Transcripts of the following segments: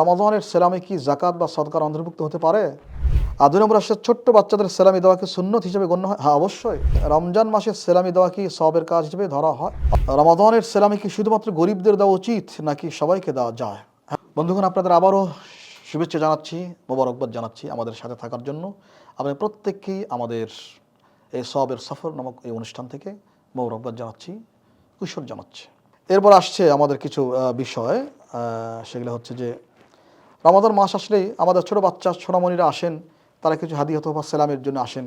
রমাজানের সেলামে কি জাকাত বা সদকার অন্তর্ভুক্ত হতে পারে? আধুনিক রাষ্ট্রের ছোট্ট বাচ্চাদের সেলামি দেওয়াকে সুন্নত হিসেবে গণ্য হয়? হ্যাঁ অবশ্যই। রমজান মাসের সেলামি দেওয়া কি সবের কাজ হিসেবে ধরা হয়? রমাদানের সেলামি কি শুধুমাত্র গরিবদের দেওয়া উচিত নাকি সবাইকে দেওয়া যায়? হ্যাঁ, বন্ধুগণ আপনাদের আবারও শুভেচ্ছা জানাচ্ছি মোবারকবাদ জানাচ্ছি আমাদের সাথে থাকার জন্য। আপনাদের প্রত্যেককেই আমাদের এই সবের সফর নামক এই অনুষ্ঠান থেকে মোবারকবাদ জানাচ্ছি কুশল জানাচ্ছি। এরপর আসছে আমাদের কিছু বিষয় সেগুলো হচ্ছে যে রমাদান মাস আসলেই আমাদের ছোট বাচ্চা ছোটমণিরা আসেন, তারা কিছু হাদিয়াত বা সেলামের জন্য আসেন।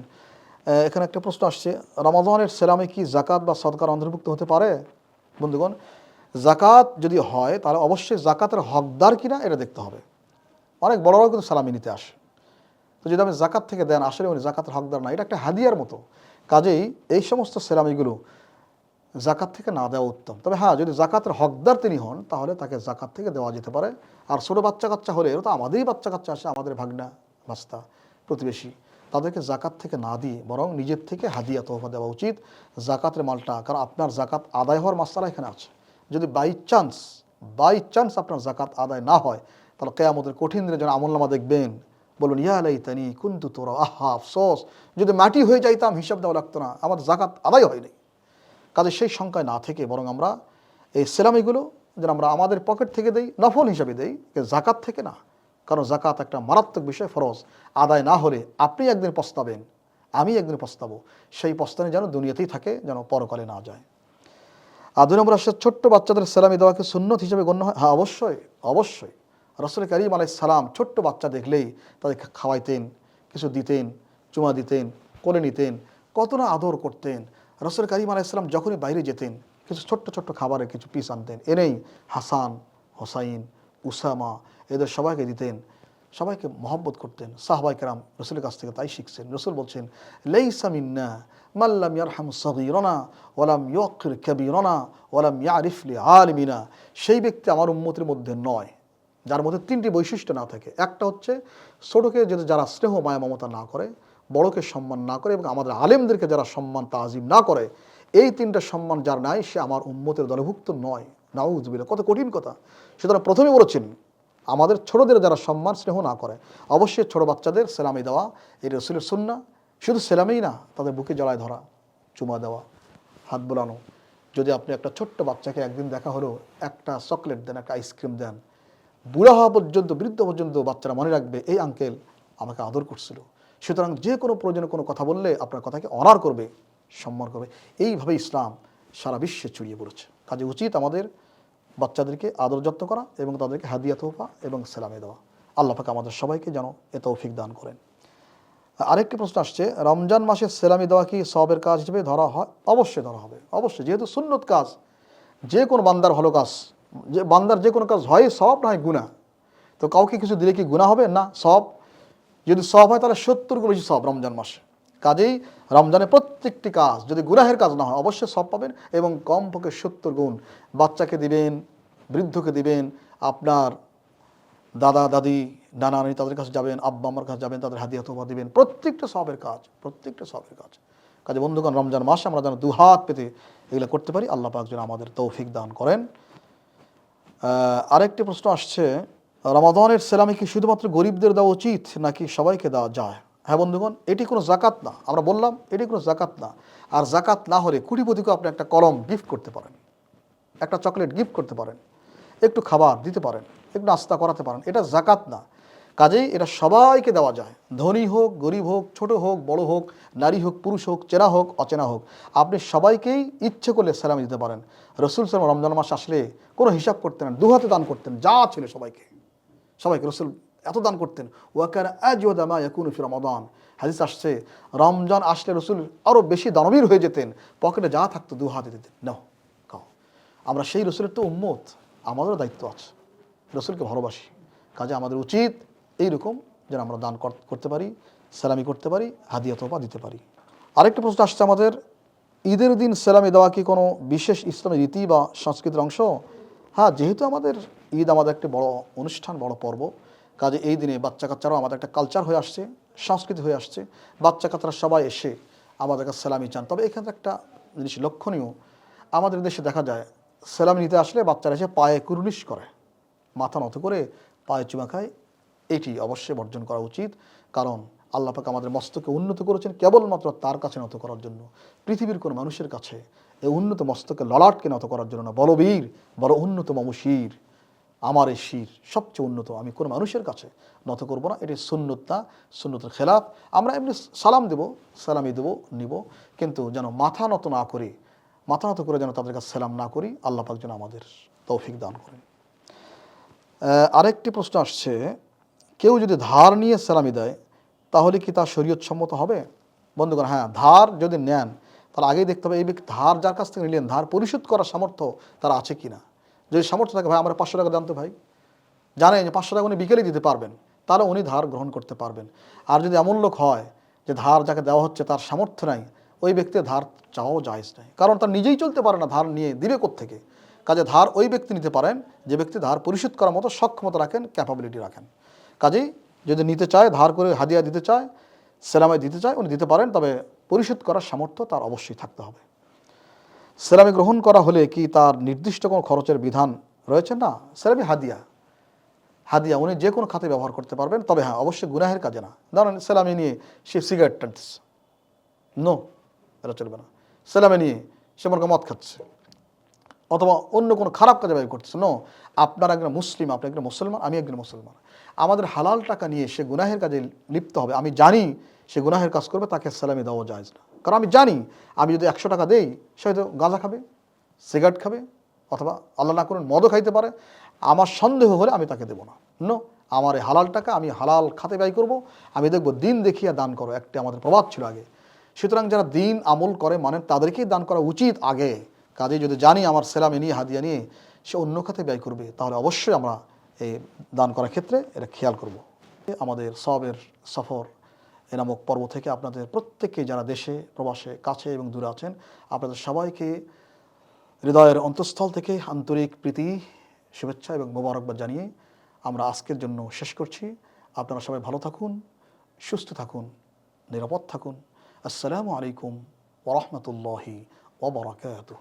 এখানে একটা প্রশ্ন আসছে, রমাদানের সেলামে কি জাকাত বা সদকার অন্তর্ভুক্ত হতে পারে? বন্ধুগণ জাকাত যদি হয়, তাহলে অবশ্যই জাকাতের হকদার কিনা এটা দেখতে হবে। অনেক বড়রাও কিন্তু সালামি নিতে আসে। তো যদি আপনি জাকাত থেকে দেন, আসলে উনি জাকাতের হকদার না, এটা একটা হাদিয়ার মতো। কাজেই এই সমস্ত সেলামিগুলো জাকাত থেকে না দেওয়া উত্তম। তবে হ্যাঁ যদি জাকাতের হকদার তিনি হন, তাহলে তাকে জাকাত থেকে দেওয়া যেতে পারে। আর ছোটো বাচ্চা কাচ্চা হলে তো আমাদেরই বাচ্চা কাচ্চা আসে, আমাদের ভাগনা, বাস্তা, প্রতিবেশী। তাদেরকে জাকাত থেকে না দিয়ে বরং নিজের থেকে হাদিয়া, তোহফা দেওয়া উচিত জাকাতের মালটা। কারণ আপনার জাকাত আদায় হওয়ার মাস্তারা এখানে আছে। যদি বাই চান্স বাই চান্স আপনার জাকাত আদায় না হয়, তাহলে কেয়ামতের কঠিন দিনে যেন আমলনামা দেখবেন, বলুন, ইয়া লাইতানি কুন্তু তোরা আহা, আফসোস। যদি মাটি হয়ে যাইতাম, হিসাব দেওয়া লাগতো না। আমার জাকাত আদায় হয়নি। কাজে সেই সংখ্যায় না থেকে বরং আমরা এই সেলামিগুলো যেন আমরা আমাদের পকেট থেকে দেই, নফল হিসাবে দেই জাকাত থেকে না। কারণ জাকাত একটা মারাত্মক বিষয়, ফরজ। আদায় না হলে আপনি একদিন পস্তাবেন, আমি একদিন পস্তাবো। সেই পস্তানি যেন দুনিয়াতেই থাকে, যেন পরকালে না যায়। আর দুই নম্বর রাষ্ট্রের ছোট্ট বাচ্চাদের সেলামি দেওয়াকে সুন্নত হিসেবে গণ্য হয়? হ্যাঁ অবশ্যই অবশ্যই। রসুল করিম আলাই সালাম ছোট্ট বাচ্চা দেখলেই তাদেরকে খাওয়াইতেন, কিছু দিতেন, চুমা দিতেন, কোলে নিতেন, কত না আদর করতেন। রসুল করিম আলাইসালাম যখনই বাইরে যেতেন, কিছু ছোট্ট ছোট্ট খাবারের কিছু পিস আনতেন। এনেই হাসান, হোসাইন, উসামা, এদের সবাইকে দিতেন, সবাইকে মহব্বত করতেন। সাহবাই কেরাম রসুলের কাছ থেকে তাই শিখছেন। রসুল বলছেন, লেইসা মিন্না মাল্লাম ইয়ারহাম সগীরনা ওয়ালাম ইয়কির কবিরনা ওয়ালাম ইয়ারিফলি আলমিনা। সেই ব্যক্তি আমার উন্মতির মধ্যে নয়, যার মধ্যে তিনটি বৈশিষ্ট্য না থাকে। একটা হচ্ছে ছোটকে যারা স্নেহ, মায়া, মমতা না করে বড়কে সম্মান না করে এবং আমাদের আলেমদেরকে যারা সম্মান তাজিম না করে, এই তিনটা সম্মান যার নাই, সে আমার উম্মতের দলভুক্ত নয়। নাউজবিল্লা কত কঠিন কথা। সুতরাং প্রথমে বলেছেন, আমাদের ছোটদের যারা সম্মান স্নেহ না করে, অবশ্যই ছোট বাচ্চাদের সেলামি দেওয়া, এই রসুলের সুন্না শুধু সেলামেই না, তাদের বুকে জড়ায় ধরা, চুমা দেওয়া, হাত বোলানো। যদি আপনি একটা ছোট্ট বাচ্চাকে একদিন দেখা হলো, একটা চকলেট দেন, একটা আইসক্রিম দেন, বুড়া হওয়া পর্যন্ত, বৃদ্ধ পর্যন্ত বাচ্চারা মনে রাখবে, এই আঙ্কেল আমাকে আদর করছিল। সুতরাং যে কোনো প্রয়োজনে কোনো কথা বললে আপনার কথাকে অনার করবে, সম্মান করবে। এইভাবে ইসলাম সারা বিশ্বে ছড়িয়ে পড়েছে। কাজে উচিত আমাদের বাচ্চাদেরকে আদর যত্ন করা এবং তাদেরকে হাদিয়া তোফা এবং সেলামে দেওয়া। আল্লাহ পাকে আমাদের সবাইকে যেন এ তৌফিক দান করেন। আরেকটি প্রশ্ন আসছে, রমজান মাসে সেলামি দেওয়া কি সবের কাজ হিসেবে ধরা হয়? অবশ্যই ধরা হবে। অবশ্যই, যেহেতু সুন্নত কাজ, যে কোনো বান্দার ভালো কাজ, যে বান্দার যে কোনো কাজ হয় সব না হয় গুণা তো কাউকে কিছু দিলে কি গুণা হবে? না সব যদি সব হয়, তাহলে সত্তর গুণ বেশি সব রমজান মাসে। কাজেই রমজানের প্রত্যেকটি কাজ যদি গুনাহের কাজ না হয়, অবশ্যই সব পাবেন এবং কমপক্ষে সত্তর গুণ বাচ্চাকে দিবেন, বৃদ্ধকে দিবেন, আপনার দাদা, দাদি, নানা, নানি তাদের কাছে যাবেন, আব্বা আমার কাছে যাবেন, তাদের হাদিয়া তোবা দিবেন, প্রত্যেকটা সবের কাজ, প্রত্যেকটা সবের কাজ। কাজে বন্ধুগণ, রমজান মাসে আমরা যেন দুহাত পেতে এগুলো করতে পারি, আল্লাহ পাক যেন আমাদের তৌফিক দান করেন। আরেকটি প্রশ্ন আসছে রমাদানের সেলামি কি শুধুমাত্র গরিবদের দেওয়া উচিত নাকি সবাইকে দেওয়া যায়? হ্যাঁ বন্ধুগণ, এটি কোনো জাকাত না। আমরা বললাম, এটি কোনো জাকাত না। আর জাকাত না হলে কুটিপতিকে আপনি একটা কলম গিফট করতে পারেন। একটা চকলেট গিফট করতে পারেন। একটু খাবার দিতে পারেন। একটু নাস্তা করাতে পারেন। এটা জাকাত না। কাজেই এটা সবাইকে দেওয়া যায়। ধনী হোক, গরিব হোক, ছোট হোক, বড় হোক, নারী হোক, পুরুষ হোক, চেনা হোক, অচেনা হোক, আপনি সবাইকেই ইচ্ছে করলে সালামি দিতে পারেন। রসুল সালাম রমজান মাস আসলে কোনো হিসাব করতেন না, দুহাতে দান করতেন, যা ছিল সবাইকে। সবাইকে রসুল এত দান করতেন। ওয়াকার আজওয়াদামা ইয়াকুন ফি রমাদান। হাদিস আসছে, রমজান আসলে রসুল আরও বেশি দানবীর হয়ে যেতেন। পকেটে যা থাকতো দু হাতে দিতেন। নাও, খাও। আমরা সেই রসুলের তো উম্মত, আমাদেরও দায়িত্ব আছে। রসুলকে ভালোবাসি। কাজে আমাদের উচিত এইরকম যেন আমরা দান কর- করতে পারি, সালামি করতে পারি, হাদিয়া তোপা দিতে পারি। আরেকটা প্রশ্ন আসছে আমাদের, ঈদের দিন সালামি দেওয়া কি কোনো বিশেষ ইসলামী রীতি বা সংস্কৃতির অংশ? হ্যাঁ যেহেতু আমাদের ঈদ আমাদের একটি বড় অনুষ্ঠান, বড় পর্ব। কাজে এই দিনে বাচ্চা কাচ্চারাও আমাদের একটা কালচার হয়ে আসছে, সংস্কৃতি হয়ে আসছে। বাচ্চা কাচ্চারা সবাই এসে আমাদের কাছে সালামি চান। তবে এখানে একটা জিনিস লক্ষণীয়, আমাদের দেশে দেখা যায়, সালামি নিতে আসলে বাচ্চারা এসে পায়ে কুরুলিশ করে। মাথা নত করে পায়ে চুমা খায়। এটি অবশ্যই বর্জন করা উচিত। কারণ আল্লাহ পাক আমাদের মস্তকে উন্নত করেছেন কেবলমাত্র তার কাছে নত করার জন্য। পৃথিবীর কোনো মানুষের কাছে এই উন্নত মস্তকে ললাটকে নত করার জন্য না। বলবীর, বড় উন্নত মমশির। আমার এই শির সবচেয়ে উন্নত, আমি কোনো মানুষের কাছে নত করব না, এটি সুন্নত না, সুন্নতের খেলাফ। আমরা এমনি সালাম দেব, সালামি দেব, নিব, কিন্তু যেন মাথা নত না করে, মাথা নত করে যেন তাদের কাছে সালাম না করি, আল্লাহ পাক যেন আমাদের তৌফিক দান করেন। আরেকটি প্রশ্ন আসছে, কেউ যদি ধার নিয়ে সালামি দেয়, তাহলে কি তা শরীয়ত সম্মত হবে? বন্ধুগণ হ্যাঁ ধার যদি নেন, তাহলে আগেই দেখতে হবে, এই ব্যক্তি ধার যার কাছ থেকে নিলেন, ধার পরিশোধ করার সামর্থ্য তার আছে কি না যদি সামর্থ্য থাকে, ভাই, আমরা পাঁচশো টাকা দেন তো, ভাই। জানেন যে পাঁচশো টাকা উনি বিকেলে দিতে পারবেন, তাহলে উনি ধার গ্রহণ করতে পারবেন। আর যদি এমন লোক হয় যে ধার যাকে দেওয়া হচ্ছে তার সামর্থ্য নাই, ওই ব্যক্তি ধার চাওয়াও জায়জ নাই। কারণ তার নিজেই চলতে পারে না ধার নিয়ে, দিবে থেকে কাজে ধার ওই ব্যক্তি নিতে পারেন যে ব্যক্তি ধার পরিশোধ করার মতো সক্ষমতা রাখেন ক্যাপাবিলিটি রাখেন। কাজেই যদি নিতে চায়, ধার করে হাদিয়া দিতে চায় সেলামাই দিতে চায়, উনি দিতে পারেন, তবে পরিশোধ করার সামর্থ্য তার অবশ্যই থাকতে হবে। সেলামি গ্রহণ করা হলে কি তার নির্দিষ্ট কোনো খরচের বিধান রয়েছে? না, সেলামি হাদিয়া। হাদিয়া উনি যে কোনো খাতে ব্যবহার করতে পারবেন। তবে হ্যাঁ অবশ্যই গুনাহের কাজে না। ধরেন সেলামি নিয়ে সে সিগারেট টানতেছে। নো এটা চলবে না। সেলামে নিয়ে সে মনে মদ খাচ্ছে। অথবা অন্য কোনো খারাপ কাজে ব্যয় করতেছে নো আপনার একজন মুসলিম, আপনি একজন মুসলমান, আমি একজন মুসলমান। আমাদের হালাল টাকা নিয়ে সে গুনাহের কাজে লিপ্ত হবে, আমি জানি সে গুনাহের কাজ করবে, তাকে সালামি দেওয়া যায় না। কারণ আমি জানি, আমি যদি একশো টাকা দেই, সে হয়তো গাঁজা খাবে, সিগারেট খাবে, অথবা আল্লাহ না করুন মদও খাইতে পারে। আমার সন্দেহ হলে আমি তাকে দেবো না। নো আমার এই হালাল টাকা আমি হালাল খাতে ব্যয় করব, আমি দেখব দিন দেখিয়া দান করো, একটি আমাদের প্রবাদ ছিল আগে। সুতরাং যারা দিন আমল করে মানে তাদেরকেই দান করা উচিত আগে। কাজে যদি জানি আমার সেলামে নিয়ে হাদিয়া নিয়ে সে অন্য খাতে ব্যয় করবে, তাহলে অবশ্যই আমরা এই দান করার ক্ষেত্রে এটা খেয়াল করব। আমাদের সবের সফর এ নামক পর্ব থেকে আপনাদের প্রত্যেককে যারা দেশে, প্রবাসে, কাছে এবং দূরে আছেন, আপনাদের সবাইকে হৃদয়ের অন্তঃস্থল থেকে আন্তরিক প্রীতি, শুভেচ্ছা এবং মোবারকবাদ জানিয়ে আমরা আজকের জন্য শেষ করছি। আপনারা সবাই ভালো থাকুন, সুস্থ থাকুন, নিরাপদ থাকুন। আসসালামু আলাইকুম ওরহমতুল্লাহি وبركاته.